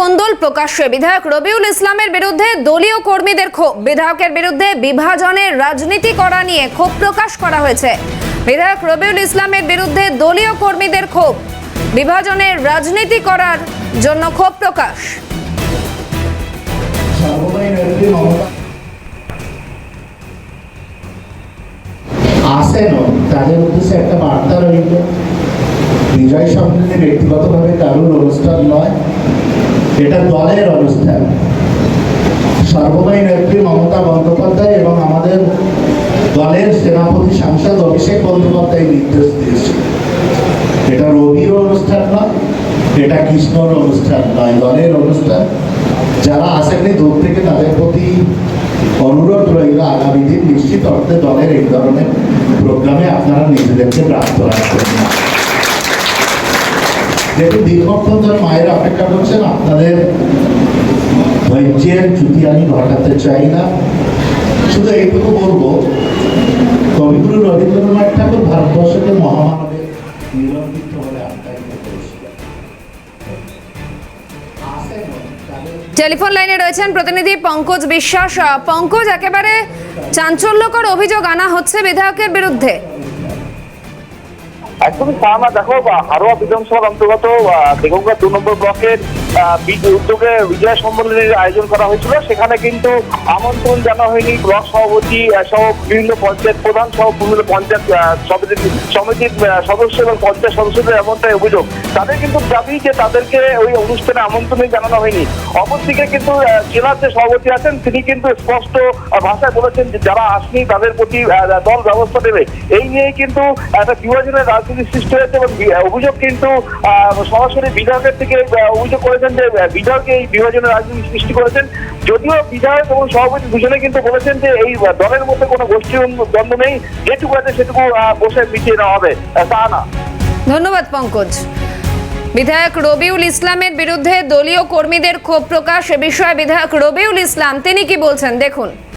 কোন্দল প্রকাশ্যে? বিধায়ক রবিউল ইসলামের বিরুদ্ধে দলীয় কর্মীদের ক্ষোভ। বিধায়কের বিরুদ্ধে বিভাজনের রাজনীতি করা নিয়ে ক্ষোভ প্রকাশ করা হয়েছে। বিধায়ক রবিউল ইসলামের বিরুদ্ধে দলীয় কর্মীদের ক্ষোভ। বিভাজনের রাজনীতি করার জন্য ক্ষোভ প্রকাশ। আসেনও তাদের উদ্দেশ্যে একটা বার্তা রইল। বিজয় সম্মেলনে ব্যক্তিগতভাবে কারুর অনুষ্ঠান নয়। এটা দলের অনুষ্ঠান সর্বদাই নেত্রী মমতা বন্দ্যোপাধ্যায় এবং আমাদের দলের সেনাপতি সাংসদ অভিষেক বন্দ্যোপাধ্যায় নির্দেশ দিয়েছে। এটা রবির অনুষ্ঠান নয়, এটা কৃষ্ণর অনুষ্ঠান নয়, দলের অনুষ্ঠান। যারা আসেননি দূর থেকে তাদের প্রতি অনুরোধ রইল আগামী দিন নিশ্চিত অর্থে দলের এই ধরনের প্রোগ্রামে আপনারা নিজেদেরকে প্রাপ্ত রাখবেন যেহেতু দীর্ঘক্ষণ ধরে মায়ের অপেক্ষা করছেন, আপনাদের ধৈর্যের আমি ঘটাতে চাই না। শুধু এইটুকু কবিগুরু রবীন্দ্রনাথ ঠাকুর ভারতবর্ষকে টেলিফোন লাইনে রয়েছেন প্রতিনিধি পঙ্কজ বিশ্বাস। পঙ্কজ, একেবারে চাঞ্চল্যকর অভিযোগ আনা হচ্ছে বিধায়কের বিরুদ্ধে। একদমই সাহানা দেখো বা হারোয়া বিধানসভার অন্তর্গত বেগমগা দু নম্বর ব্লকের উদ্যোগে বিজয় সম্মেলনের আয়োজন করা হয়েছিল। সেখানে কিন্তু আমন্ত্রণ জানা হয়নি ব্লক সভাপতি সহ বিভিন্ন পঞ্চায়েত প্রধান সহ বিভিন্ন পঞ্চায়েত সমিতির সদস্য এবং পঞ্চায়েত সদস্যদের এমনটাই অভিযোগ। তাদের কিন্তু দাবি যে তাদেরকে ওই অনুষ্ঠানে আমন্ত্রণই জানানো হয়নি। অপরদিকে কিন্তু জেলার যে সভাপতি আছেন, তিনি কিন্তু স্পষ্ট ভাষায় বলেছেন যে যারা আসেনি তাদের প্রতি দল ব্যবস্থা নেবে। এই নিয়ে কিন্তু একটা বিভাজনের রাজনীতি সৃষ্টি হয়েছে এবং অভিযোগ কিন্তু সরাসরি বিধায়কের থেকে অভিযোগ করেছেন যে বিধায়ক এই বিভাজনের রাজনীতি সৃষ্টি করেছেন। যদিও বিধায়ক এবং সভাপতি দুজনে কিন্তু বলেছেন যে, এই দলের মধ্যে কোনো গোষ্ঠী দ্বন্দ্ব নেই, যেটুকু আছে সেটুকু বসে মিটিয়ে নেওয়া হবে। তা না। ধন্যবাদ, পঙ্কজ। বিধায়ক রবিউল ইসলামের বিরুদ্ধে দলীয় কর্মীদের ক্ষোভ প্রকাশ, এ বিষয়ে বিধায়ক রবিউল ইসলাম, তিনি কি বলছেন? দেখুন।